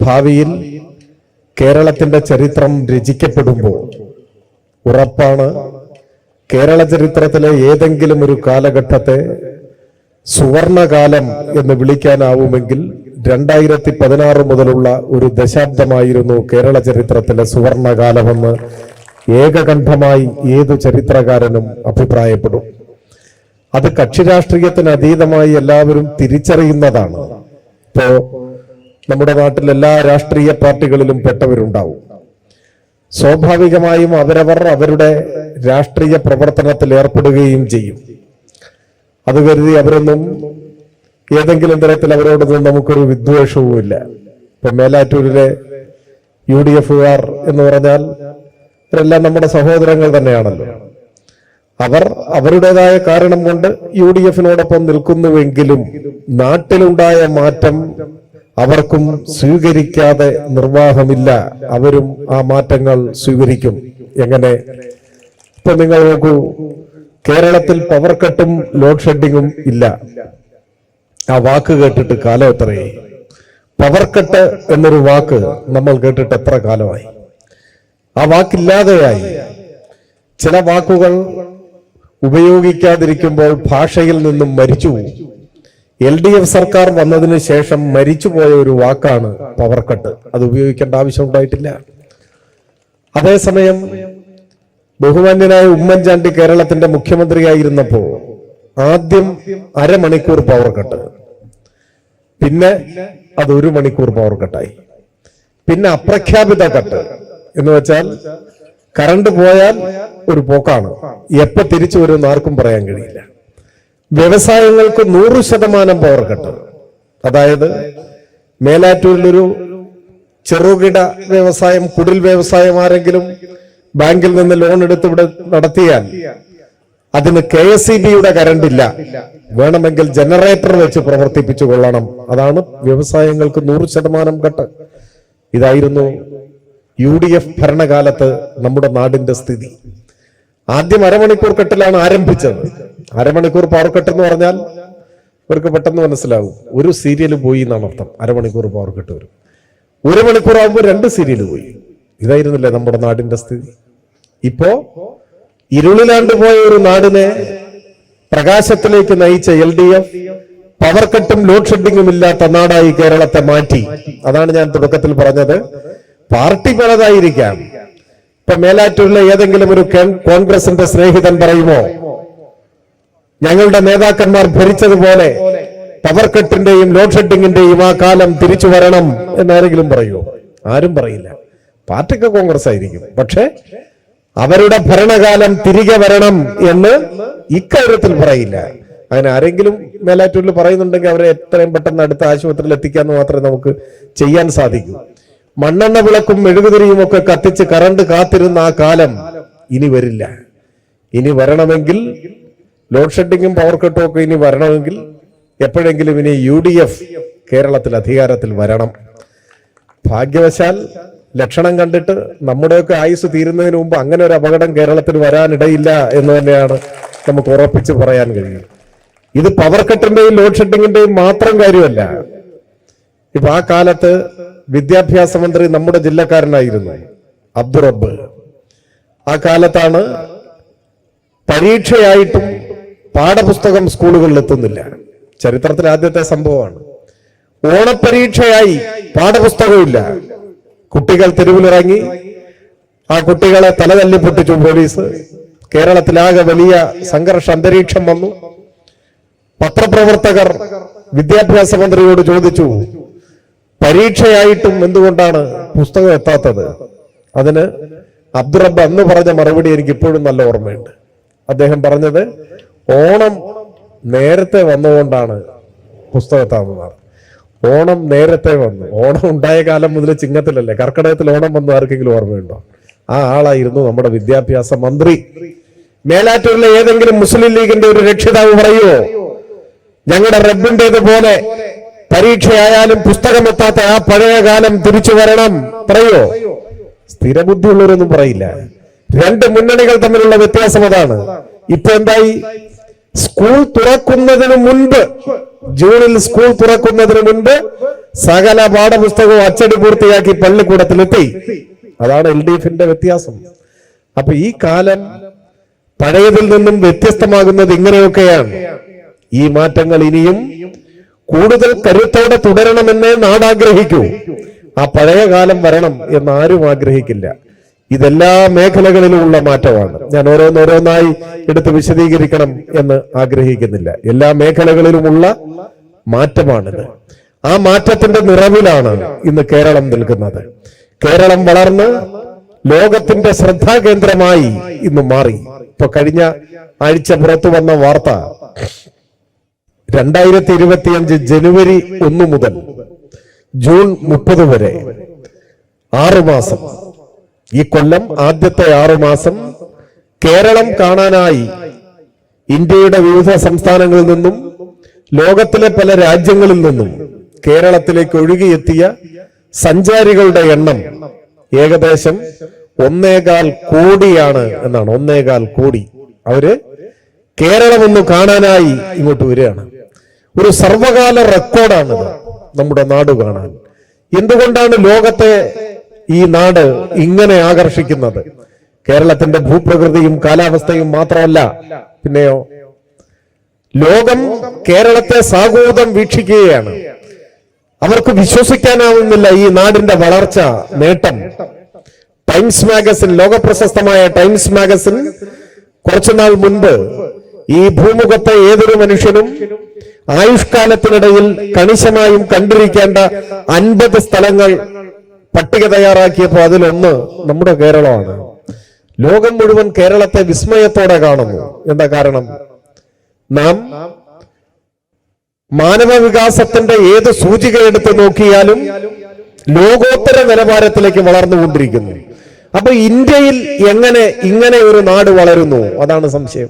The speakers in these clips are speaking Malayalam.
ഭാവിയിൽ കേരളത്തിന്റെ ചരിത്രം രചിക്കപ്പെടുമ്പോൾ ഉറപ്പാണ് കേരള ചരിത്രത്തിലെ ഏതെങ്കിലും ഒരു കാലഘട്ടത്തെ സുവർണകാലം എന്ന് വിളിക്കാനാവുമെങ്കിൽ രണ്ടായിരത്തി പതിനാറ് മുതലുള്ള ഒരു ദശാബ്ദമായിരുന്നു കേരള ചരിത്രത്തിലെ സുവർണകാലമെന്ന് ഏകകണ്ഠമായി ഏതു ചരിത്രകാരനും അഭിപ്രായപ്പെടും. അത് കക്ഷിരാഷ്ട്രീയത്തിന് അതീതമായി എല്ലാവരും തിരിച്ചറിയുന്നതാണ്. ഇപ്പോ നമ്മുടെ നാട്ടിൽ എല്ലാ രാഷ്ട്രീയ പാർട്ടികളിലും പെട്ടവരുണ്ടാവും. സ്വാഭാവികമായും അവരവർ അവരുടെ രാഷ്ട്രീയ പ്രവർത്തനത്തിൽ ഏർപ്പെടുകയും ചെയ്യും. അത് കരുതി അവരൊന്നും ഏതെങ്കിലും തരത്തിൽ അവരോടൊന്നും നമുക്കൊരു വിദ്വേഷവും ഇല്ല. ഇപ്പൊ മേലാറ്റൂരിലെ യു ഡി എഫുകാർ എന്ന് പറഞ്ഞാൽ ഇവരെല്ലാം നമ്മുടെ സഹോദരങ്ങൾ തന്നെയാണല്ലോ. അവർ അവരുടേതായ കാരണം കൊണ്ട് യു ഡി എഫിനോടൊപ്പം നിൽക്കുന്നുവെങ്കിലും നാട്ടിലുണ്ടായ മാറ്റം അവർക്കും സ്വീകരിക്കാതെ നിർവാഹമില്ല. അവരും ആ മാറ്റങ്ങൾ സ്വീകരിക്കും. എങ്ങനെ? ഇപ്പൊ നിങ്ങൾ നോക്കൂ കേരളത്തിൽ പവർ കട്ടും ലോഡ് ഷെഡിങ്ങും ഇല്ല. ആ വാക്ക് കേട്ടിട്ട് കാലം എത്രയായി? പവർ കട്ട് എന്നൊരു വാക്ക് നമ്മൾ കേട്ടിട്ട് എത്ര കാലമായി? ആ വാക്കില്ലാതെയായി. ചില വാക്കുകൾ ഉപയോഗിക്കാതിരിക്കുമ്പോൾ ഭാഷയിൽ നിന്നും മരിച്ചു എൽ ഡി എഫ് സർക്കാർ വന്നതിന് ശേഷം മരിച്ചുപോയ ഒരു വാക്കാണ് പവർ കട്ട്. അത് ഉപയോഗിക്കേണ്ട ആവശ്യം ഉണ്ടായിട്ടില്ല. അതേസമയം ബഹുമാന്യനായ ഉമ്മൻചാണ്ടി കേരളത്തിന്റെ മുഖ്യമന്ത്രിയായിരുന്നപ്പോ ആദ്യം അരമണിക്കൂർ പവർ കട്ട്. പിന്നെ അത് ഒരു മണിക്കൂർ പവർ കട്ടായി. പിന്നെ അപ്രഖ്യാപിത കട്ട്. എന്ന് വെച്ചാൽ കറണ്ട് പോയാൽ ഒരു പോക്കാണ്. എപ്പോ തിരിച്ചു വരുമെന്ന് ആർക്കും പറയാൻ കഴിയില്ല. വ്യവസായങ്ങൾക്ക് നൂറ് ശതമാനം പവർ കട്ട് അതായത് മേലാറ്റൂരിലൊരു ചെറുകിട വ്യവസായം കുടിൽ വ്യവസായം ആരെങ്കിലും ബാങ്കിൽ നിന്ന് ലോൺ എടുത്ത് ഇവിടെ നടത്തിയാൽ അതിന് കെ എസ് ഇ ബിയുടെ കരണ്ട് ഇല്ല. വേണമെങ്കിൽ ജനറേറ്റർ വെച്ച് പ്രവർത്തിപ്പിച്ചു കൊള്ളണം. അതാണ് വ്യവസായങ്ങൾക്ക് നൂറ് ശതമാനം കട്ട് ഇതായിരുന്നു യു ഡി എഫ് ഭരണകാലത്ത് നമ്മുടെ നാടിന്റെ സ്ഥിതി. ആദ്യം അരമണിക്കൂർ കെട്ടിലാണ് ആരംഭിച്ചത്. അരമണിക്കൂർ പവർ കട്ട് എന്ന് പറഞ്ഞാൽ ഇവർക്ക് പെട്ടെന്ന് മനസ്സിലാവും. ഒരു സീരിയൽ പോയി എന്നാണ് അർത്ഥം. അരമണിക്കൂർ പവർ കട്ട് വരും. ഒരു മണിക്കൂർ ആകുമ്പോൾ രണ്ട് സീരിയൽ പോയി. ഇതായിരുന്നില്ലേ നമ്മുടെ നാടിന്റെ സ്ഥിതി? ഇപ്പോ ഇരുളിലാണ്ട് പോയ ഒരു നാടിനെ പ്രകാശത്തിലേക്ക് നയിച്ച എൽ ഡി എഫ് പവർ കട്ടും ലോഡ് ഷെഡിങ്ങും ഇല്ലാത്ത നാടായി കേരളത്തെ മാറ്റി. അതാണ് ഞാൻ തുടക്കത്തിൽ പറഞ്ഞത്. പാർട്ടി പലതായിരിക്കാം. ഇപ്പൊ മേലാറ്റൂരിലെ ഏതെങ്കിലും ഒരു കോൺഗ്രസിന്റെ സ്നേഹിതൻ പറയുമോ ഞങ്ങളുടെ നേതാക്കന്മാർ ഭരിച്ചതുപോലെ പവർ കട്ടിന്റെയും ലോഡ് ഷെഡിങ്ങിന്റെയും ആ കാലം തിരിച്ചു വരണം എന്നാരെങ്കിലും പറയുമോ ആരും പറയില്ല. പാർട്ടിക്ക് കോൺഗ്രസ് ആയിരിക്കും പക്ഷെ അവരുടെ ഭരണകാലം തിരികെ വരണം എന്ന് ഇക്കാര്യത്തിൽ പറയില്ല. അങ്ങനെ ആരെങ്കിലും മേലാറ്റൂരിൽ പറയുന്നുണ്ടെങ്കിൽ അവരെ എത്രയും പെട്ടെന്ന് അടുത്ത ആശുപത്രിയിൽ എത്തിക്കാന്ന് മാത്രമേ നമുക്ക് ചെയ്യാൻ സാധിക്കൂ. മണ്ണെണ്ണ വിളക്കും മെഴുകുതിരിയും ഒക്കെ കത്തിച്ച് കറണ്ട് കാത്തിരുന്ന ആ കാലം ഇനി വരില്ല. ഇനി വരണമെങ്കിൽ ലോഡ് ഷെഡിങ്ങും പവർ കട്ടും ഒക്കെ ഇനി വരണമെങ്കിൽ എപ്പോഴെങ്കിലും ഇനി യു ഡി എഫ് കേരളത്തിൽ അധികാരത്തിൽ വരണം. ഭാഗ്യവശാൽ ലക്ഷണം കണ്ടിട്ട് നമ്മുടെയൊക്കെ ആയുസ് തീരുന്നതിന് മുമ്പ് അങ്ങനെ ഒരു അപകടം കേരളത്തിൽ വരാനിടയില്ല എന്ന് തന്നെയാണ് നമുക്ക് ഉറപ്പിച്ച് പറയാൻ കഴിയും ഇത് പവർ കട്ടിന്റെയും ലോഡ് ഷെഡിങ്ങിന്റെയും മാത്രം കാര്യമല്ല. ഇപ്പൊ ആ കാലത്ത് വിദ്യാഭ്യാസ മന്ത്രി നമ്മുടെ ജില്ലക്കാരനായിരുന്നു അബ്ദുറബ് ആ കാലത്താണ് പരീക്ഷയായിട്ടും പാഠപുസ്തകം സ്കൂളുകളിൽ എത്തുന്നില്ല ചരിത്രത്തിൽ ആദ്യത്തെ സംഭവമാണ്. ഓണപ്പരീക്ഷയായി പാഠപുസ്തകമില്ല കുട്ടികൾ തെരുവിലിറങ്ങി ആ കുട്ടികളെ തല പൊട്ടിച്ചു പോലീസ്. കേരളത്തിലാകെ വലിയ സംഘർഷ അന്തരീക്ഷം വന്നു. പത്രപ്രവർത്തകർ വിദ്യാഭ്യാസ മന്ത്രിയോട് ചോദിച്ചു പരീക്ഷയായിട്ടും എന്തുകൊണ്ടാണ് പുസ്തകം എത്താത്തത്? അതിന് അബ്ദുറബ് അന്ന് പറഞ്ഞ മറുപടി എനിക്ക് ഇപ്പോഴും നല്ല ഓർമ്മയുണ്ട്. അദ്ദേഹം പറഞ്ഞത് ഓണം നേരത്തെ വന്നുകൊണ്ടാണ് പുസ്തകം എത്താവുന്നതാണ് ഓണം നേരത്തെ വന്നു. ഓണം ഉണ്ടായ കാലം മുതൽ ചിങ്ങത്തിലല്ലേ? കർക്കിടകത്തിൽ ഓണം വന്നു ആർക്കെങ്കിലും ഓർമ്മയുണ്ടോ? ആ ആളായിരുന്നു നമ്മുടെ വിദ്യാഭ്യാസ മന്ത്രി. മേലാറ്റൂരിലെ ഏതെങ്കിലും മുസ്ലിം ലീഗിന്റെ ഒരു രക്ഷിതാവ് പറയുമോ ഞങ്ങളുടെ റബ്ബിന്റേത് പോലെ പരീക്ഷയായാലും പുസ്തകം എത്താത്ത ആ പഴയ കാലം തിരിച്ചു വരണം പറയോ? സ്ഥിരബുദ്ധിയുള്ളവരൊന്നും പറയില്ല. രണ്ട് മുന്നണികൾ തമ്മിലുള്ള വ്യത്യാസം അതാണ്. ഇപ്പൊ എന്തായി? സ്കൂൾ തുറക്കുന്നതിന് മുൻപ് ജൂണിൽ സ്കൂൾ തുറക്കുന്നതിന് മുൻപ് സകല പാഠപുസ്തകവും അച്ചടി പൂർത്തിയാക്കി പള്ളിക്കൂടത്തിലെത്തി. അതാണ് എൽ ഡി എഫിന്റെ വ്യത്യാസം. അപ്പൊ ഈ കാലം പഴയതിൽ നിന്നും വ്യത്യസ്തമാകുന്നത് ഇങ്ങനെയൊക്കെയാണ്. ഈ മാറ്റങ്ങൾ ഇനിയും കൂടുതൽ കരുത്തോടെ തുടരണമെന്നേ നാടാഗ്രഹിക്കൂ. ആ പഴയ കാലം വരണം എന്ന് ആരും ആഗ്രഹിക്കില്ല. ഇതെല്ലാ മേഖലകളിലുമുള്ള മാറ്റമാണ്. ഞാൻ ഓരോന്നോരോന്നായി എടുത്ത് വിശദീകരിക്കണം എന്ന് ആഗ്രഹിക്കുന്നില്ല. എല്ലാ മേഖലകളിലുമുള്ള മാറ്റമാണിത്. ആ മാറ്റത്തിന്റെ നിറവിലാണ് ഇന്ന് കേരളം നിൽക്കുന്നത്. കേരളം വളർന്ന് ലോകത്തിന്റെ ശ്രദ്ധാകേന്ദ്രമായി ഇന്ന് മാറി. ഇപ്പൊ കഴിഞ്ഞ ആഴ്ച പുറത്തു വന്ന വാർത്ത രണ്ടായിരത്തി ഇരുപത്തിയഞ്ച് ജനുവരി ഒന്ന് മുതൽ ജൂൺ മുപ്പത് വരെ ആറു മാസം ഈ കൊല്ലം ആദ്യത്തെ ആറു മാസം കേരളം കാണാനായി ഇന്ത്യയുടെ വിവിധ സംസ്ഥാനങ്ങളിൽ നിന്നും ലോകത്തിലെ പല രാജ്യങ്ങളിൽ നിന്നും കേരളത്തിലേക്ക് ഒഴുകിയെത്തിയ സഞ്ചാരികളുടെ എണ്ണം ഏകദേശം ഒന്നേകാൽ കോടിയാണ് എന്നാണ്. ഒന്നേകാൽ കോടി. അവർ കേരളം ഒന്ന് കാണാനായി ഇങ്ങോട്ട് വരികയാണ്. ഒരു സർവകാല റെക്കോർഡാണിത് നമ്മുടെ നാട് കാണാൻ. എന്തുകൊണ്ടാണ് ലോകത്തെ ഈ നാട് ഇങ്ങനെ ആകർഷിക്കുന്നത്. കേരളത്തിന്റെ ഭൂപ്രകൃതിയും കാലാവസ്ഥയും മാത്രമല്ല പിന്നെയോ? ലോകം കേരളത്തെ സാഗൂതം വീക്ഷിക്കുകയാണ്. അവർക്ക് വിശ്വസിക്കാനാവുന്നില്ല ഈ നാടിന്റെ വളർച്ച നേട്ടം. ടൈംസ് മാഗസിൻ ലോകപ്രശസ്തമായ ടൈംസ് മാഗസിൻ കുറച്ചുനാൾ മുൻപ് ഈ ഭൂമുഖത്തെ ഏതൊരു മനുഷ്യനും ആയുഷ്കാലത്തിനിടയിൽ കണിശമായും കണ്ടിരിക്കേണ്ട അൻപത് സ്ഥലങ്ങൾ പട്ടിക തയ്യാറാക്കിയപ്പോൾ അതിലൊന്ന് നമ്മുടെ കേരളമാണ്. ലോകം മുഴുവൻ കേരളത്തെ വിസ്മയത്തോടെ കാണുന്നു. എന്താ കാരണം? നാം മാനവ വികാസത്തിന്റെ ഏത് സൂചിക എടുത്ത് നോക്കിയാലും ലോകോത്തര നിലവാരത്തിലേക്ക് വളർന്നുകൊണ്ടിരിക്കുന്നു. അപ്പൊ ഇന്ത്യയിൽ എങ്ങനെ ഇങ്ങനെ ഒരു നാട് വളരുന്നു? അതാണ് സംശയം.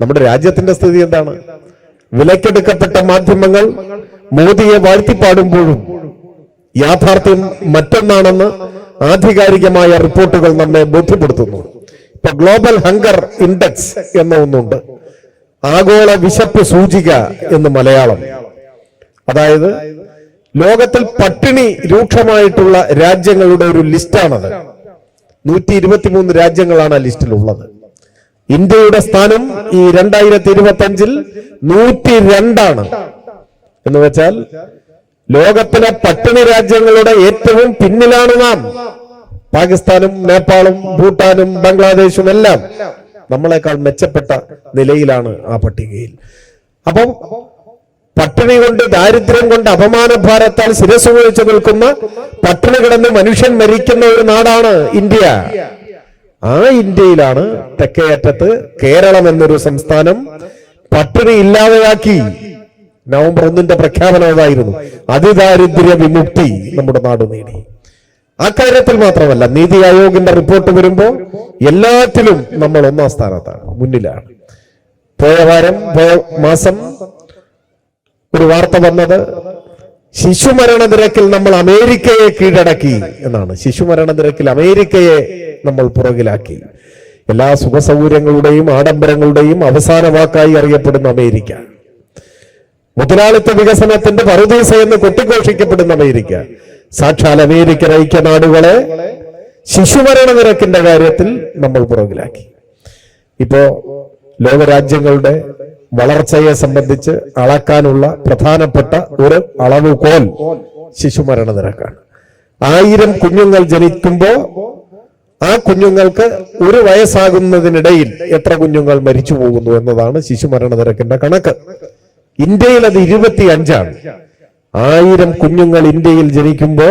നമ്മുടെ രാജ്യത്തിന്റെ സ്ഥിതി എന്താണ്? വിലക്കെടുക്കപ്പെട്ട മാധ്യമങ്ങൾ മോദിയെ വാഴ്ത്തിപ്പാടുമ്പോഴും യാഥാർത്ഥ്യം മറ്റൊന്നാണെന്ന് ആധികാരികമായ റിപ്പോർട്ടുകൾ നമ്മെ ബോധ്യപ്പെടുത്തുന്നു. ഇപ്പൊ ഗ്ലോബൽ ഹങ്കർ ഇൻഡെക്സ് എന്ന ഒന്നുണ്ട്. ആഗോള വിശപ്പ് സൂചിക എന്ന് മലയാളം. അതായത് ലോകത്തിൽ പട്ടിണി രൂക്ഷമായിട്ടുള്ള രാജ്യങ്ങളുടെ ഒരു ലിസ്റ്റാണത്. നൂറ്റി ഇരുപത്തിമൂന്ന് രാജ്യങ്ങളാണ് ആ ലിസ്റ്റിലുള്ളത്. ഇന്ത്യയുടെ സ്ഥാനം ഈ രണ്ടായിരത്തി ഇരുപത്തി അഞ്ചിൽ നൂറ്റി രണ്ടാണ് എന്ന് വെച്ചാൽ ലോകത്തിലെ പട്ടിണി രാജ്യങ്ങളുടെ ഏറ്റവും പിന്നിലാണ് നാം. പാകിസ്ഥാനും നേപ്പാളും ഭൂട്ടാനും ബംഗ്ലാദേശും എല്ലാം നമ്മളെക്കാൾ മെച്ചപ്പെട്ട നിലയിലാണ് ആ പട്ടികയിൽ. അപ്പം പട്ടിണി കൊണ്ട് ദാരിദ്ര്യം കൊണ്ട് അപമാന ഭാരത്താൽ ശിരസ് ഉപയോഗിച്ച് നിൽക്കുന്ന പട്ടിണി കിടന്ന് മനുഷ്യൻ മരിക്കുന്ന ഒരു നാടാണ് ഇന്ത്യ. ആ ഇന്ത്യയിലാണ് തെക്കേയറ്റത്ത് കേരളം എന്നൊരു സംസ്ഥാനം പട്ടിണി ഇല്ലാതെയാക്കി നവംബർ ഒന്നിന്റെ പ്രഖ്യാപനം അതായിരുന്നു. അതിദാരിദ്ര്യ വിമുക്തി നമ്മുടെ നാട് നേടി. ആ കാര്യത്തിൽ മാത്രമല്ല നീതി ആയോഗിന്റെ റിപ്പോർട്ട് വരുമ്പോൾ എല്ലാത്തിലും നമ്മൾ ഒന്നാം സ്ഥാനത്താണ് മുന്നിലാണ്. പോയ വാരം പോയ മാസം ഒരു വാർത്ത വന്നത് ശിശുമരണ നിരക്കിൽ നമ്മൾ അമേരിക്കയെ കീഴടക്കി എന്നാണ്. ശിശുമരണ നിരക്കിൽ അമേരിക്കയെ നമ്മൾ പുറകിലാക്കി. എല്ലാ സുഖസൗകര്യങ്ങളുടെയും ആഡംബരങ്ങളുടെയും അവസാന വാക്കായി അറിയപ്പെടുന്ന അമേരിക്ക. മുതലാളിത്ത വികസനത്തിന്റെ പറുദീസ എന്ന് കൊട്ടിഘോഷിക്കപ്പെടുന്ന അമേരിക്ക. സാക്ഷാൽ അമേരിക്കൻ ഐക്യനാടുകളെ ശിശുമരണ നിരക്കിന്റെ കാര്യത്തിൽ നമ്മൾ പുറകിലാക്കി. ഇപ്പോ ലോകരാജ്യങ്ങളുടെ വളർച്ചയെ സംബന്ധിച്ച് അളക്കാനുള്ള പ്രധാനപ്പെട്ട ഒരു അളവുകോൽ ശിശുമരണ നിരക്കാണ്. ആയിരം കുഞ്ഞുങ്ങൾ ജനിക്കുമ്പോ ആ കുഞ്ഞുങ്ങൾക്ക് ഒരു വയസ്സാകുന്നതിനിടയിൽ എത്ര കുഞ്ഞുങ്ങൾ മരിച്ചു പോകുന്നു എന്നതാണ് ശിശുമരണ നിരക്കിന്റെ കണക്ക്. ഇന്ത്യയിൽ അത് ഇരുപത്തി അഞ്ചാണ് ആയിരം കുഞ്ഞുങ്ങൾ ഇന്ത്യയിൽ ജനിക്കുമ്പോ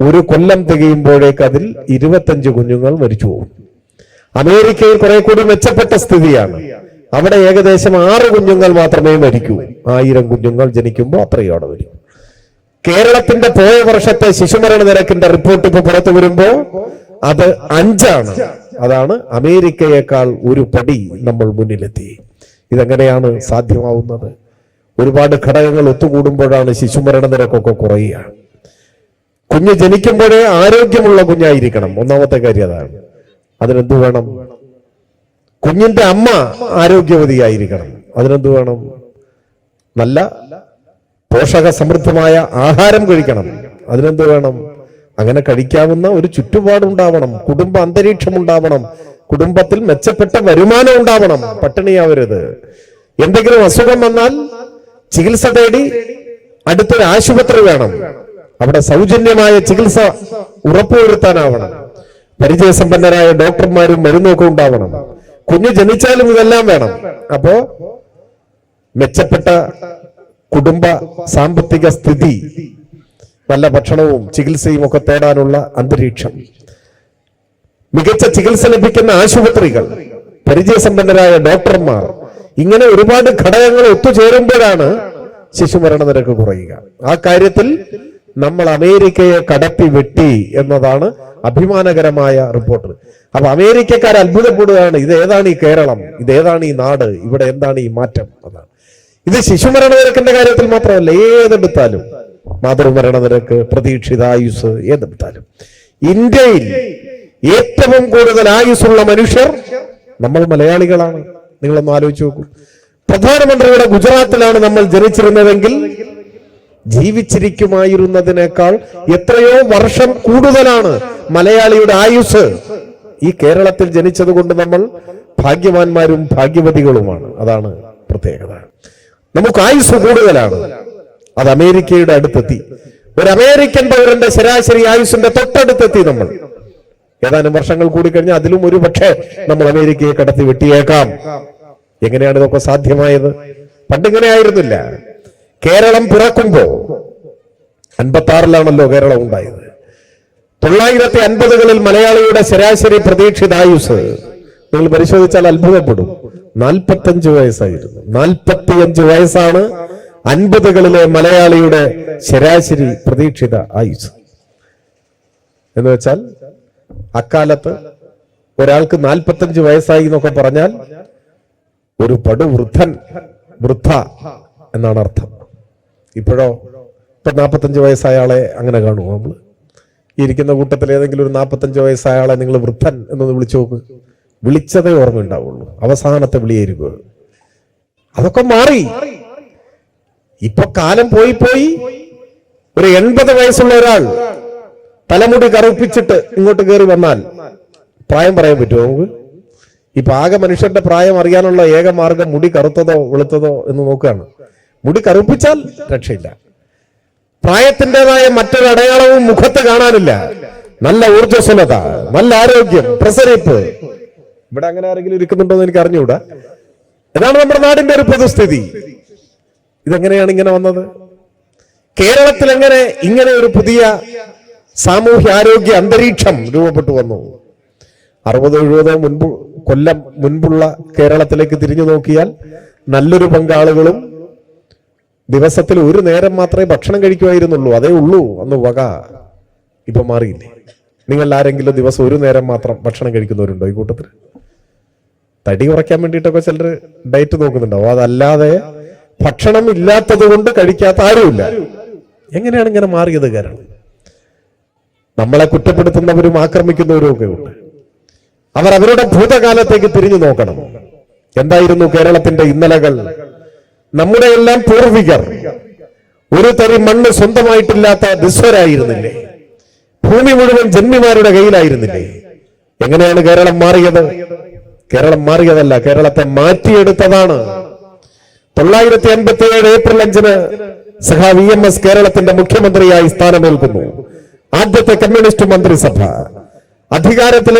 ഒരു കൊല്ലം തികയുമ്പോഴേക്ക് അതിൽ ഇരുപത്തഞ്ച് കുഞ്ഞുങ്ങൾ മരിച്ചു പോകും. അമേരിക്കയിൽ കുറെ കൂടി മെച്ചപ്പെട്ട സ്ഥിതിയാണ്. അവിടെ ഏകദേശം ആറ് കുഞ്ഞുങ്ങൾ മാത്രമേ മരിക്കൂ. ആയിരം കുഞ്ഞുങ്ങൾ ജനിക്കുമ്പോൾ അത്രയോടെ വരും. കേരളത്തിന്റെ പോയ വർഷത്തെ ശിശുമരണ നിരക്കിന്റെ റിപ്പോർട്ട് ഇപ്പൊ പുറത്തു വരുമ്പോ അത് അഞ്ചാണ്. അതാണ് അമേരിക്കയേക്കാൾ ഒരു പടി നമ്മൾ മുന്നിലെത്തി. ഇതെങ്ങനെയാണ് സാധ്യമാവുന്നത്? ഒരുപാട് ഘടകങ്ങൾ ഒത്തുകൂടുമ്പോഴാണ് ശിശുമരണ നിരക്കൊക്കെ കുറയുക. കുഞ്ഞ് ജനിക്കുമ്പോഴേ ആരോഗ്യമുള്ള കുഞ്ഞായിരിക്കണം. ഒന്നാമത്തെ കാര്യം അതാണ്. അതിനെന്ത് വേണം? കുഞ്ഞിന്റെ അമ്മ ആരോഗ്യവതിയായിരിക്കണം. അതിനെന്ത് വേണം? നല്ല പോഷക സമൃദ്ധമായ ആഹാരം കഴിക്കണം. അതിനെന്ത് വേണം? അങ്ങനെ കഴിക്കാവുന്ന ഒരു ചുറ്റുപാടുണ്ടാവണം. കുടുംബ അന്തരീക്ഷം ഉണ്ടാവണം കുടുംബത്തിൽ മെച്ചപ്പെട്ട വരുമാനം ഉണ്ടാവണം. പട്ടിണിയാവരുത്. എന്തെങ്കിലും അസുഖം വന്നാൽ ചികിത്സ തേടി അടുത്തൊരു ആശുപത്രി വേണം. അവിടെ സൗജന്യമായ ചികിത്സ ഉറപ്പുവരുത്താനാവണം. പരിചയസമ്പന്നരായ ഡോക്ടർമാരും മരുന്നൊക്കെ ഉണ്ടാവണം. കുഞ്ഞു ജനിച്ചാലും ഇതെല്ലാം വേണം. അപ്പോ മെച്ചപ്പെട്ട കുടുംബ സാമ്പത്തിക സ്ഥിതി നല്ല ഭക്ഷണവും ചികിത്സയും ഒക്കെ തേടാനുള്ള അന്തരീക്ഷം. മികച്ച ചികിത്സ ലഭിക്കുന്ന ആശുപത്രികൾ പരിചയസമ്പന്നരായ ഡോക്ടർമാർ ഇങ്ങനെ ഒരുപാട് ഘടകങ്ങൾ ഒത്തുചേരുമ്പോഴാണ് ശിശുമരണ നിരക്ക് കുറയുക. ആ കാര്യത്തിൽ നമ്മൾ അമേരിക്കയെ കടത്തി വെട്ടി എന്നതാണ് അഭിമാനകരമായ റിപ്പോർട്ട്. അപ്പൊ അമേരിക്കക്കാർ അത്ഭുതപ്പെടുകയാണ് ഇത് ഏതാണ് ഈ കേരളം ഇത് ഏതാണ് ഈ നാട് ഇവിടെ എന്താണ് ഈ മാറ്റം എന്നാണ്. ഇത് ശിശുമരണ നിരക്കിന്റെ കാര്യത്തിൽ മാത്രമല്ല ഏതെടുത്താലും മാതൃമരണ നിരക്ക് പ്രതീക്ഷിത ആയുസ് ഏതെടുത്താലും. ഇന്ത്യയിൽ ഏറ്റവും കൂടുതൽ ആയുസ്സുള്ള മനുഷ്യർ നമ്മൾ മലയാളികളാണ്. നിങ്ങളൊന്ന് ആലോചിച്ച് നോക്കൂ. പ്രധാനമന്ത്രിയുടെ ഗുജറാത്തിലാണ് നമ്മൾ ജനിച്ചിരുന്നതെങ്കിൽ ജീവിച്ചിരിക്കുമായിരുന്നതിനേക്കാൾ എത്രയോ വർഷം കൂടുതലാണ് മലയാളിയുടെ ആയുസ് ഈ കേരളത്തിൽ ജനിച്ചത് കൊണ്ട് നമ്മൾ ഭാഗ്യവാന്മാരും ഭാഗ്യവതികളുമാണ്. അതാണ് പ്രത്യേകത. നമുക്ക് ആയുസ് കൂടുതലാണ്. അത് അമേരിക്കയുടെ അടുത്തെത്തി. ഒരു അമേരിക്കൻ പൗരന്റെ ശരാശരി ആയുസിന്റെ തൊട്ടടുത്തെത്തി നമ്മൾ. ഏതാനും വർഷങ്ങൾ കൂടി കഴിഞ്ഞാൽ അതിലും ഒരു പക്ഷേ നമ്മൾ അമേരിക്കയെ കടത്തി വെട്ടിയേക്കാം. എങ്ങനെയാണ് ഇതൊക്കെ സാധ്യമായത്? പണ്ടിങ്ങനെ ആയിരുന്നില്ല. കേരളം പിറക്കുമ്പോ അൻപത്തി ആറിലാണല്ലോ കേരളം ഉണ്ടായത്. തൊള്ളായിരത്തി അൻപതുകളിൽ മലയാളിയുടെ ശരാശരി പ്രതീക്ഷിത ആയുസ് നിങ്ങൾ പരിശോധിച്ചാൽ അത്ഭുതപ്പെടും. നാൽപ്പത്തഞ്ച് വയസ്സായിരുന്നു. നാൽപ്പത്തിയഞ്ച് വയസ്സാണ് അൻപതുകളിലെ മലയാളിയുടെ ശരാശരി പ്രതീക്ഷിത ആയുസ്. എന്ന് വെച്ചാൽ അക്കാലത്ത് ഒരാൾക്ക് നാൽപ്പത്തഞ്ച് വയസ്സായി എന്നൊക്കെ പറഞ്ഞാൽ ഒരു പടു വൃദ്ധൻ വൃദ്ധ എന്നാണ് അർത്ഥം. ഇപ്പോഴോ ഇപ്പൊ നാൽപ്പത്തഞ്ച് വയസ്സായ ആളെ അങ്ങനെ കാണുമോ നമ്മൾ? ഇരിക്കുന്ന കൂട്ടത്തിൽ ഏതെങ്കിലും ഒരു നാൽപ്പത്തഞ്ച് വയസ്സായ ആളെ നിങ്ങൾ വൃദ്ധൻ എന്നൊന്ന് വിളിച്ചു നോക്ക്. വിളിച്ചതേ ഓർമ്മയുണ്ടാവുള്ളൂ. അവസാനത്തെ വിളിയായിരിക്കും അത്. അതൊക്കെ മാറി. ഇപ്പൊ കാലം പോയി പോയി ഒരു എൺപത് വയസ്സുള്ള ഒരാൾ തലമുടി കറുപ്പിച്ചിട്ട് ഇങ്ങോട്ട് കയറി വന്നാൽ പ്രായം പറയാൻ പറ്റുമോ നമുക്ക്? ഇപ്പൊ ആകെ മനുഷ്യന്റെ പ്രായം അറിയാനുള്ള ഏക മാർഗം മുടി കറുത്തതോ വെളുത്തതോ എന്ന് നോക്കുകയാണ്. മുടി കറുപ്പിച്ചാൽ രക്ഷയില്ല. പ്രായത്തിന്റെതായ മറ്റൊരു അടയാളവും മുഖത്ത് കാണാനില്ല. നല്ല ഊർജസ്വലത നല്ല ആരോഗ്യം പ്രസരിപ്പ്. ഇവിടെ അങ്ങനെ ആരെങ്കിലും ഇരിക്കുന്നുണ്ടോ എന്ന് എനിക്ക് അറിഞ്ഞുകൂടാ ഇതാണ് നമ്മുടെ നാടിന്റെ ഒരു പൊതുസ്ഥിതി. ഇതെങ്ങനെയാണ് ഇങ്ങനെ വന്നത്? കേരളത്തിൽ എങ്ങനെ ഇങ്ങനെ ഒരു പുതിയ സാമൂഹ്യ ആരോഗ്യ അന്തരീക്ഷം രൂപപ്പെട്ടു വന്നു. അറുപതോ എഴുപതോ മുൻപ് കൊല്ലം മുൻപുള്ള കേരളത്തിലേക്ക് തിരിഞ്ഞു നോക്കിയാൽ നല്ലൊരു പങ്കാളുകളും ദിവസത്തിൽ ഒരു നേരം മാത്രമേ ഭക്ഷണം കഴിക്കുമായിരുന്നുള്ളൂ അതേ ഉള്ളൂ. അന്ന് വക ഇപ്പൊ മാറിയില്ലേ? നിങ്ങൾ ആരെങ്കിലും ദിവസം ഒരു നേരം മാത്രം ഭക്ഷണം കഴിക്കുന്നവരുണ്ടോ ഈ കൂട്ടത്തിൽ തടി കുറയ്ക്കാൻ വേണ്ടിയിട്ടൊക്കെ ചിലർ ഡയറ്റ് നോക്കുന്നുണ്ടാവും അതല്ലാതെ ഭക്ഷണം ഇല്ലാത്തത് കൊണ്ട് കഴിക്കാത്ത ആരുമില്ല. എങ്ങനെയാണ് ഇങ്ങനെ മാറിയത് കാരണം? നമ്മളെ കുറ്റപ്പെടുത്തുന്നവരും ആക്രമിക്കുന്നവരും ഒക്കെ ഉണ്ട്. അവർ അവരുടെ ഭൂതകാലത്തേക്ക് തിരിഞ്ഞു നോക്കണം. എന്തായിരുന്നു കേരളത്തിന്റെ ഇന്നലകൾ? നമ്മുടെ എല്ലാം പൂർവികർ. ഒരു തരി മണ്ണ് സ്വന്തമായിട്ടില്ലാത്ത നിസ്വരായിരുന്നില്ലേ ഭൂമി മുഴുവൻ ജന്മിമാരുടെ കയ്യിലായിരുന്നില്ലേ? എങ്ങനെയാണ് കേരളം മാറിയത്? കേരളം മാറിയതല്ല കേരളത്തെ മാറ്റിയെടുത്തതാണ്. തൊള്ളായിരത്തി അൻപത്തി ഏഴ് ഏപ്രിൽ അഞ്ചിന് സഹാ വി എം എസ് കേരളത്തിന്റെ മുഖ്യമന്ത്രിയായി സ്ഥാനമേൽക്കുന്നു. ആദ്യത്തെ കമ്മ്യൂണിസ്റ്റ് മന്ത്രിസഭ. അധികാരത്തിൽ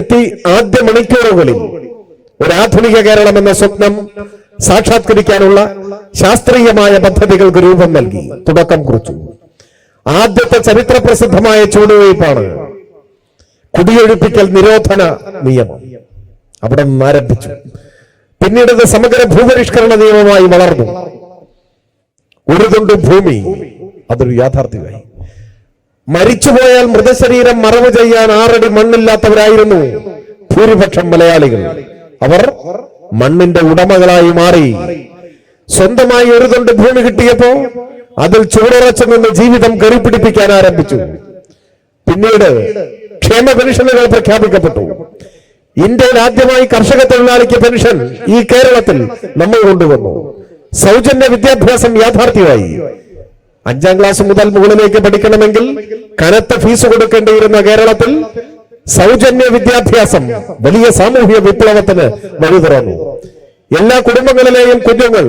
എത്തി ആദ്യ മണിക്കൂറുകളിൽ ഒരു ആധുനിക കേരളം എന്ന സ്വപ്നം സാക്ഷാത്കരിക്കാനുള്ള ശാസ്ത്രീയമായ പദ്ധതികൾക്ക് രൂപം നൽകി. തുടക്കം കുറിച്ചു. ആദ്യത്തെ ചരിത്ര പ്രസിദ്ധമായ ചുവടുവയ്പ്പാണ് കുടിയൊഴിപ്പിക്കൽ നിരോധന നിയമം. അവിടെ നിന്ന് ആരംഭിച്ചു. പിന്നീട് സമഗ്ര ഭൂപരിഷ്കരണ നിയമമായി വളർന്നു. ഒരു തുണ്ട് ഭൂമി. അതൊരു യാഥാർത്ഥ്യമായി. മരിച്ചുപോയാൽ മൃതശരീരം മറവ് ചെയ്യാൻ ആറടി മണ്ണില്ലാത്തവരായിരുന്നു. ഭൂരിപക്ഷം മലയാളികൾ. അവർ മണ്ണിന്റെ ഉടമകളായി മാറി. സ്വന്തമായി ഒരു തൊണ്ട് ഭൂമി കിട്ടിയപ്പോ അതിൽ ചൂടുറച്ചു നിന്ന് ജീവിതം കറിപ്പിടിപ്പിക്കാൻ ആരംഭിച്ചു. പിന്നീട് ക്ഷേമ പെൻഷനുകൾ പ്രഖ്യാപിക്കപ്പെട്ടു. ഇന്ത്യയിൽ ആദ്യമായി കർഷക തൊഴിലാളിക്ക് പെൻഷൻ ഈ കേരളത്തിൽ നമ്മൾ കൊണ്ടുവന്നു. സൗജന്യ വിദ്യാഭ്യാസം യാഥാർത്ഥ്യമായി. അഞ്ചാം ക്ലാസ് മുതൽ മുകളിലേക്ക് പഠിക്കണമെങ്കിൽ കനത്ത ഫീസ് കൊടുക്കേണ്ടിയിരുന്ന കേരളത്തിൽ സൗജന്യ വിദ്യാഭ്യാസം വലിയ സാമൂഹിക വിപ്ലവത്തിന് വഴി തുറന്നു. എല്ലാ കുടുംബങ്ങളിലെയും കുഞ്ഞുങ്ങൾ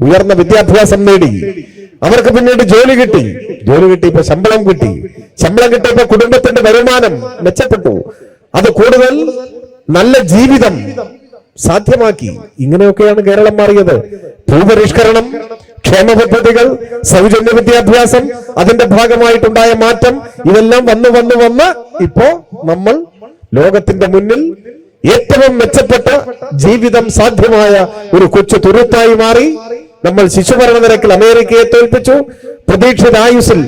ഉയർന്ന വിദ്യാഭ്യാസം നേടി. അവർക്ക് പിന്നീട് ജോലി കിട്ടി. ജോലി കിട്ടിയപ്പോ ശമ്പളം കിട്ടി. ശമ്പളം കിട്ടിയപ്പോ കുടുംബത്തിന്റെ വരുമാനം മെച്ചപ്പെട്ടു. അത് കൂടുതൽ നല്ല ജീവിതം സാധ്യമാക്കി. ഇങ്ങനെയൊക്കെയാണ് കേരളം മാറിയത്. ഭൂപരിഷ്കരണം ക്ഷേമ പദ്ധതികൾ സൗജന്യ വിദ്യാഭ്യാസം അതിന്റെ ഭാഗമായിട്ടുണ്ടായ മാറ്റം ഇതെല്ലാം വന്ന് വന്ന് വന്ന് ഇപ്പോ നമ്മൾ ലോകത്തിന്റെ മുന്നിൽ ഏറ്റവും മെച്ചപ്പെട്ട ജീവിതം സാധ്യമായ ഒരു കൊച്ചു തുരുത്തായി മാറി നമ്മൾ ശിശുമരണ നിരക്കിൽ അമേരിക്കയെ തോൽപ്പിച്ചു. പ്രതീക്ഷിത ആയുസിൽ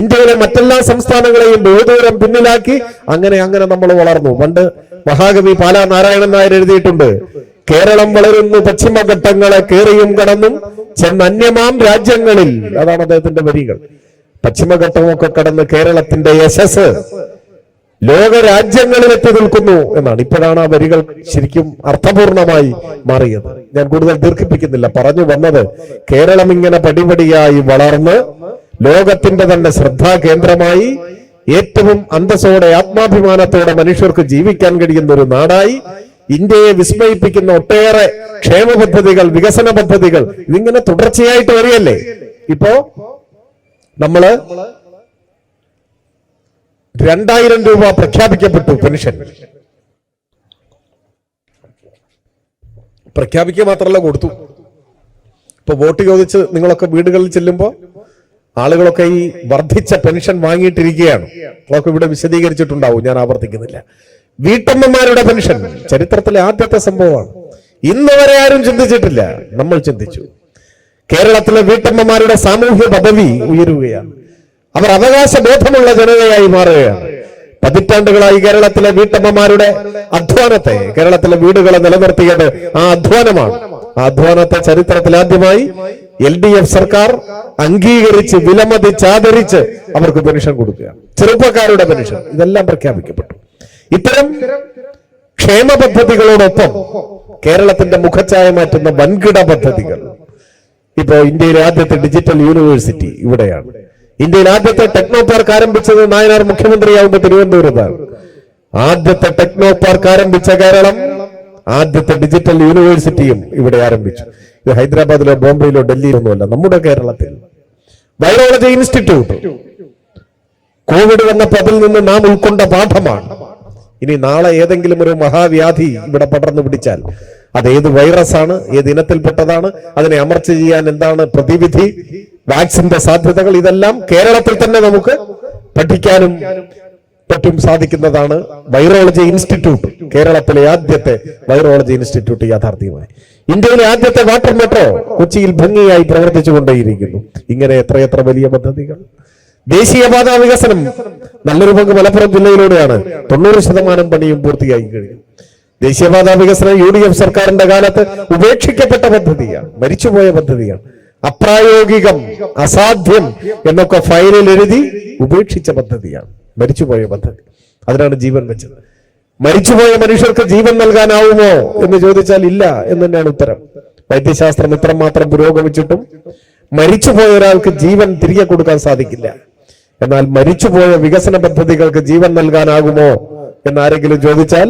ഇന്ത്യയിലെ മറ്റെല്ലാ സംസ്ഥാനങ്ങളെയും ബഹുദൂരം പിന്നിലാക്കി അങ്ങനെ അങ്ങനെ നമ്മൾ വളർന്നു. പണ്ട് മഹാകവി പാലാ നാരായണൻ നായർ എഴുതിയിട്ടുണ്ട് കേരളം വളരുന്നു പശ്ചിമഘട്ടങ്ങളെ കേറിയും കടന്നും ചെന്നന്യമാം രാജ്യങ്ങളിൽ. അതാണ് അദ്ദേഹത്തിന്റെ വരികൾ. പശ്ചിമഘട്ടമൊക്കെ കടന്ന് കേരളത്തിന്റെ യശസ് ലോക രാജ്യങ്ങളിൽ എത്തി നിൽക്കുന്നു എന്നാണ്. ഇപ്പോഴാണ് ആ വരികൾ ശരിക്കും അർത്ഥപൂർണമായി മാറിയത്. ഞാൻ കൂടുതൽ ദീർഘിപ്പിക്കുന്നില്ല. പറഞ്ഞു വന്നത് കേരളം ഇങ്ങനെ പടിപടിയായി വളർന്ന് ലോകത്തിന്റെ തന്നെ ശ്രദ്ധാ കേന്ദ്രമായി ഏറ്റവും അന്തസ്സോടെ ആത്മാഭിമാനത്തോടെ മനുഷ്യർക്ക് ജീവിക്കാൻ കഴിയുന്ന ഒരു നാടായി ഇന്ത്യയെ വിസ്മയിപ്പിക്കുന്ന ഒട്ടേറെ ക്ഷേമ പദ്ധതികൾ വികസന പദ്ധതികൾ. ഇതിങ്ങനെ തുടർച്ചയായിട്ട് വരികയല്ലേ? ഇപ്പോ നമ്മൾ രണ്ടായിരം രൂപ പ്രഖ്യാപിക്കപ്പെട്ടു പെൻഷൻ. പ്രഖ്യാപിക്കുക മാത്രമല്ല കൊടുത്തു. ഇപ്പൊ വോട്ട് ചോദിച്ച് നിങ്ങളൊക്കെ വീടുകളിൽ ചെല്ലുമ്പോൾ ആളുകളൊക്കെ ഈ വർദ്ധിച്ച പെൻഷൻ വാങ്ങിയിട്ടിരിക്കുകയാണ്. അതൊക്കെ ഇവിടെ വിശദീകരിച്ചിട്ടുണ്ടാവും ഞാൻ ആവർത്തിക്കുന്നില്ല. വീട്ടമ്മമാരുടെ പെൻഷൻ ചരിത്രത്തിലെ ആദ്യത്തെ സംഭവമാണ്. ഇന്ന് വരെ ആരും ചിന്തിച്ചിട്ടില്ല. നമ്മൾ ചിന്തിച്ചു. കേരളത്തിലെ വീട്ടമ്മമാരുടെ സാമൂഹ്യ പദവി ഉയരുകയാണ്. അവർ അവകാശ ബോധമുള്ള ജനതയായി മാറുകയാണ്. പതിറ്റാണ്ടുകളായി കേരളത്തിലെ വീട്ടമ്മമാരുടെ അധ്വാനത്തെ കേരളത്തിലെ വീടുകളെ നിലനിർത്തിയത് ആ അധ്വാനമാണ്. ആ അധ്വാനത്തെ ചരിത്രത്തിൽ ആദ്യമായി എൽ ഡി എഫ് സർക്കാർ അംഗീകരിച്ച് വിലമതിച്ച് ആദരിച്ച് അവർക്ക് പെൻഷൻ കൊടുക്കുകയാണ്. ചെറുപ്പക്കാരുടെ പെൻഷൻ. ഇതെല്ലാം പ്രഖ്യാപിക്കപ്പെട്ടു. ഇത്തരം ക്ഷേമ പദ്ധതികളോടൊപ്പം കേരളത്തിന്റെ മുഖച്ഛായ മാറ്റുന്ന വൻകിട പദ്ധതികൾ. ഇപ്പോ ഇന്ത്യയിലെ ആദ്യത്തെ ഡിജിറ്റൽ യൂണിവേഴ്സിറ്റി ഇവിടെയാണ്. ഇന്ത്യയിൽ ആദ്യത്തെ ടെക്നോ പാർക്ക് ആരംഭിച്ചത് നായനാർ മുഖ്യമന്ത്രിയാവുമ്പോൾ തിരുവനന്തപുരത്താണ്. ആദ്യത്തെ ടെക്നോ പാർക്ക് ആരംഭിച്ച കേരളം ആദ്യത്തെ ഡിജിറ്റൽ യൂണിവേഴ്സിറ്റിയും ഇവിടെ ആരംഭിച്ചു. ഇത് ഹൈദരാബാദിലോ ബോംബെയിലോ ഡൽഹിയിലോ ഒന്നുമല്ല നമ്മുടെ കേരളത്തിൽ. വൈറോളജി ഇൻസ്റ്റിറ്റ്യൂട്ട് കോവിഡ് വന്നപ്പോൾ അതിൽ നിന്ന് നാം ഉൾക്കൊണ്ട പാഠമാണ്. ഇനി നാളെ ഏതെങ്കിലും ഒരു മഹാവ്യാധി ഇവിടെ പടർന്നു പിടിച്ചാൽ അത് ഏത് വൈറസ് ആണ് ഏത് ഇനത്തിൽപ്പെട്ടതാണ് അതിനെ അമർച്ച ചെയ്യാൻ എന്താണ് പ്രതിവിധി വാക്സിന്റെ സാധ്യതകൾ ഇതെല്ലാം കേരളത്തിൽ തന്നെ നമുക്ക് പഠിക്കാനും പറ്റും സാധിക്കുന്നതാണ് വൈറോളജി ഇൻസ്റ്റിറ്റ്യൂട്ട് കേരളത്തിലെ ആദ്യത്തെ വൈറോളജി ഇൻസ്റ്റിറ്റ്യൂട്ട് യാഥാർത്ഥ്യമായി. ഇന്ത്യയിലെ ആദ്യത്തെ വാട്ടർ മെട്രോ കൊച്ചിയിൽ ഭംഗിയായി പ്രവർത്തിച്ചുകൊണ്ടേയിരിക്കുന്നു. ഇങ്ങനെ എത്രയെത്ര വലിയ പദ്ധതികൾ? ദേശീയപാത വികസനം നല്ലൊരു പങ്ക് മലപ്പുറം ജില്ലയിലൂടെയാണ്. തൊണ്ണൂറ് ശതമാനം പണിയും പൂർത്തിയായി കഴിഞ്ഞു. ദേശീയപാത വികസനം യു ഡി എഫ് സർക്കാരിന്റെ കാലത്ത് ഉപേക്ഷിക്കപ്പെട്ട പദ്ധതിയാണ് മരിച്ചുപോയ പദ്ധതിയാണ്. അപ്രായോഗികം അസാധ്യം എന്നൊക്കെ ഫയലിൽ എഴുതി ഉപേക്ഷിച്ച പദ്ധതിയാണ് മരിച്ചുപോയ പദ്ധതി. അതിനാണ് ജീവൻ വെച്ചത്. മരിച്ചുപോയ മനുഷ്യർക്ക് ജീവൻ നൽകാനാവുമോ എന്ന് ചോദിച്ചാൽ ഇല്ല എന്ന് തന്നെയാണ് ഉത്തരം. വൈദ്യശാസ്ത്രം ഇത്രമാത്രം പുരോഗമിച്ചിട്ടും മരിച്ചുപോയ ഒരാൾക്ക് ജീവൻ തിരികെ കൊടുക്കാൻ സാധിക്കില്ല. എന്നാൽ മരിച്ചുപോയ വികസന പദ്ധതികൾക്ക് ജീവൻ നൽകാനാകുമോ എന്ന് ആരെങ്കിലും ചോദിച്ചാൽ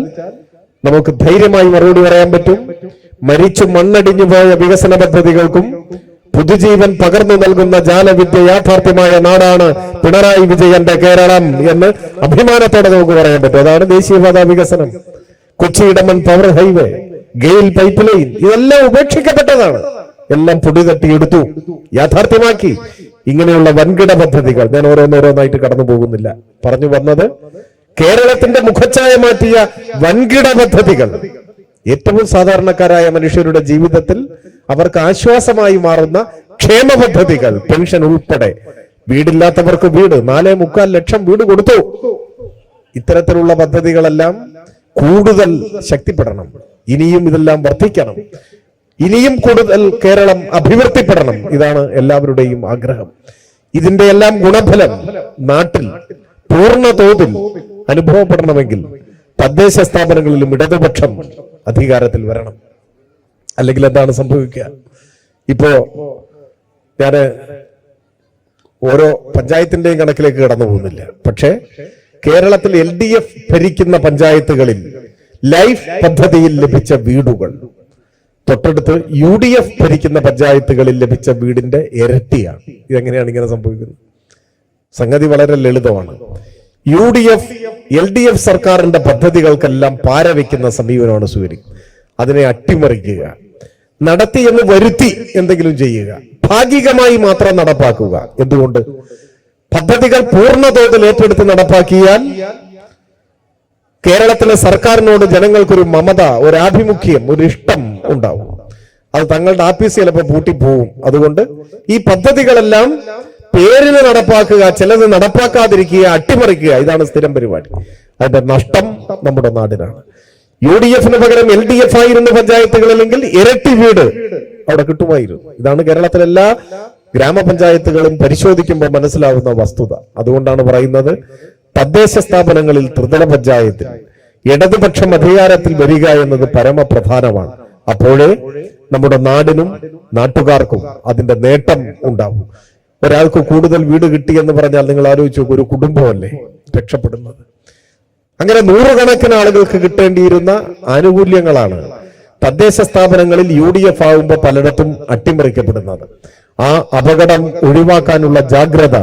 നമുക്ക് ധൈര്യമായി മറുപടി പറയാൻ പറ്റും. മരിച്ചു മണ്ണടിഞ്ഞു പോയ വികസന പദ്ധതികൾക്കും പുതുജീവൻ പകർന്നു നൽകുന്ന ജാലവിദ്യ യാഥാർത്ഥ്യമായ നാടാണ് പിണറായി വിജയന്റെ കേരളം എന്ന് അഭിമാനത്തോടെ നമുക്ക് പറയാൻ പറ്റും. അതാണ് ദേശീയപാത വികസനം. Kochi Edamon power highway GAIL pipeline ഇതെല്ലാം ഉപേക്ഷിക്കപ്പെട്ടതാണ്. എല്ലാം പൊടി തട്ടി എടുത്തു യാഥാർത്ഥ്യമാക്കി. ഇങ്ങനെയുള്ള വൻകിട പദ്ധതികൾ. ഞാൻ ഓരോന്നോരോന്നായിട്ട് കടന്നു പോകുന്നില്ല. പറഞ്ഞു വന്നത് കേരളത്തിന്റെ മുഖച്ഛായ മാറ്റിയ വൻകിട പദ്ധതികൾ. ഏറ്റവും സാധാരണക്കാരായ മനുഷ്യരുടെ ജീവിതത്തിൽ അവർക്ക് ആശ്വാസമായി മാറുന്ന ക്ഷേമ പദ്ധതികൾ. പെൻഷൻ ഉൾപ്പെടെ. വീടില്ലാത്തവർക്ക് വീട്. നാലേ മുക്കാൽ ലക്ഷം വീട് കൊടുത്തു. ഇത്തരത്തിലുള്ള പദ്ധതികളെല്ലാം കൂടുതൽ ശക്തിപ്പെടണം. ഇനിയും ഇതെല്ലാം വർദ്ധിക്കണം. ഇനിയും കൂടുതൽ കേരളം അഭിവൃദ്ധിപ്പെടണം. ഇതാണ് എല്ലാവരുടെയും ആഗ്രഹം. ഇതിന്റെ എല്ലാം ഗുണഫലം നാട്ടിൽ പൂർണ തോതിൽ അനുഭവപ്പെടണമെങ്കിൽ തദ്ദേശ സ്ഥാപനങ്ങളിലും ഇടതുപക്ഷം അധികാരത്തിൽ വരണം. അല്ലെങ്കിൽ എന്താണ് സംഭവിക്കുക? ഇപ്പോ ഞാൻ ഓരോ പഞ്ചായത്തിന്റെയും കണക്കിലേക്ക് കടന്നു പോകുന്നില്ല. പക്ഷേ കേരളത്തിൽ എൽ ഡി എഫ് ഭരിക്കുന്ന പഞ്ചായത്തുകളിൽ ലൈഫ് പദ്ധതിയിൽ ലഭിച്ച വീടുകൾ തൊട്ടടുത്ത് യു ഡി എഫ് ഭരിക്കുന്ന പഞ്ചായത്തുകളിൽ ലഭിച്ച വീടിന്റെ ഇരട്ടിയാണ്. ഇതെങ്ങനെയാണ് ഇങ്ങനെ സംഭവിക്കുന്നത്? സംഗതി വളരെ ലളിതമാണ്. U D F L D F സർക്കാരിന്റെ പദ്ധതികൾക്കെല്ലാം പാരവയ്ക്കുന്ന സമീപനമാണ് സ്വീകരിക്കുന്നത് അതിനെ അട്ടിമറിക്കുക നടത്തി എന്ന് വരുത്തി എന്തെങ്കിലും ചെയ്യുക ഭാഗികമായി മാത്രം നടപ്പാക്കുക. എന്തുകൊണ്ട്? പദ്ധതികൾ പൂർണതോതിൽ ഏറ്റെടുത്ത് നടപ്പാക്കിയാൽ കേരളത്തിലെ സർക്കാരിനോട് ജനങ്ങൾക്കൊരു മമത ഒരു ആഭിമുഖ്യം ഒരു ഇഷ്ടം ഉണ്ടാവും. അത് തങ്ങളുടെ ആഫീസ് ചിലപ്പോൾ പൂട്ടിപ്പോവും അതുകൊണ്ട് ഈ പദ്ധതികളെല്ലാം പേരിന് നടപ്പാക്കുക ചിലത് നടപ്പാക്കാതിരിക്കുക അട്ടിമറിക്കുക ഇതാണ് സ്ഥിരം പരിപാടി. അതിന്റെ നഷ്ടം നമ്മുടെ നാടിനാണ്. യു ഡി എഫിന് പകരം എൽ ഡി എഫ് ആയിരുന്നു പഞ്ചായത്തുകളിലെങ്കിൽ ഇരട്ടി വീട് അവിടെ കിട്ടുമായിരുന്നു. ഇതാണ് കേരളത്തിലെ എല്ലാ ഗ്രാമപഞ്ചായത്തുകളും പരിശോധിക്കുമ്പോൾ മനസ്സിലാവുന്ന വസ്തുത. അതുകൊണ്ടാണ് പറയുന്നത് തദ്ദേശ സ്ഥാപനങ്ങളിൽ ത്രിതല പഞ്ചായത്തിൽ ഇടതുപക്ഷം അധികാരത്തിൽ വരിക എന്നത് പരമപ്രധാനമാണ്. അപ്പോഴേ നമ്മുടെ നാടിനും നാട്ടുകാർക്കും അതിന്റെ നേട്ടം ഉണ്ടാവും. ഒരാൾക്ക് കൂടുതൽ വീട് കിട്ടി എന്ന് പറഞ്ഞാൽ നിങ്ങൾ ആലോചിച്ചു ഒരു കുടുംബമല്ലേ രക്ഷപ്പെടുന്നത്. അങ്ങനെ നൂറുകണക്കിന് ആളുകൾക്ക് കിട്ടേണ്ടിയിരുന്ന ആനുകൂല്യങ്ങളാണ് തദ്ദേശ സ്ഥാപനങ്ങളിൽ യു ഡി എഫ് ആകുമ്പോൾ പലയിടത്തും അട്ടിമറിക്കപ്പെടുന്നത്. ആ അപകടം ഒഴിവാക്കാനുള്ള ജാഗ്രത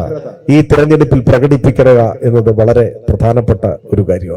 ഈ തിരഞ്ഞെടുപ്പിൽ പ്രകടിപ്പിക്കുക എന്നത് വളരെ പ്രധാനപ്പെട്ട ഒരു കാര്യമാണ്.